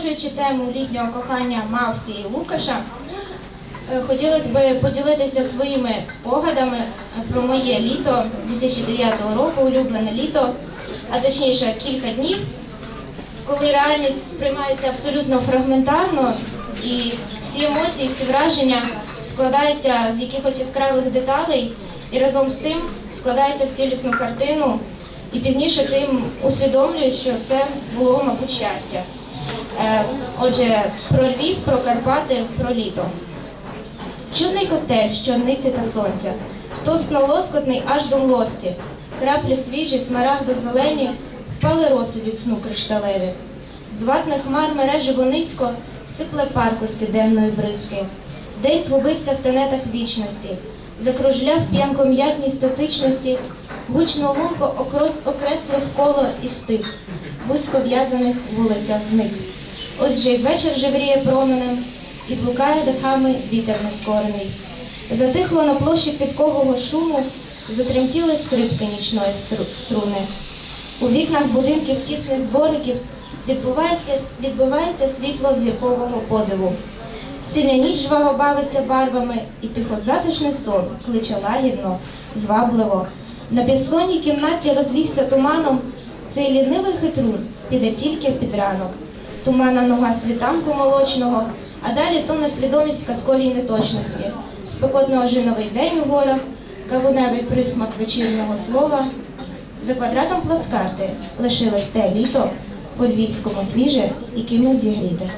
Продовжуючи тему літнього кохання Мавки і Лукаша, е, хотілося б поділитися своїми спогадами про моє літо 2009 року, улюблене літо, а точніше кілька днів, коли реальність сприймається абсолютно фрагментарно і всі емоції, всі враження складаються з якихось яскравих деталей і разом з тим складаються в цілісну картину. І пізніше тим усвідомлюєш, що це було, мабуть, щастя. Е, Отже, про Львів, про Карпати, про літо. Чудний коктейль з чорниці та сонця, тоскно лоскотний аж до млості, краплі свіжі, смарагдо зелені, впали роси від сну кришталеві. З ватних хмар мереживо низько сипле паркості денної бризки. День згубився в тенетах вічності, закружляв п'янком м'ятній статичності, гучно лунко окреслив коло і стих, вузько в'язаних вулицях зник. Ось вже й вечір жевріє променем, і блукає дахами вітер нескорений. Затихло на площі підкового шуму, затремтіли скрипки нічної струни. У вікнах будинків тісних двориків відбувається, відбувається світло зіркового подиву. Синя ніч жваво бавиться барвами, і тихо затишний сон кличе лагідно, звабливо. На півсонній кімнаті розлігся туманом, цей лінивий хитрун піде тільки під ранок. Тумана нога світанку молочного, а далі то несвідомість казковій неточності. Спекотно ожиновий день у горах, кавуневий присмак вечірнього слова. За квадратом плацкарти лишилось те літо, по львівському свіже і кимось зігріте.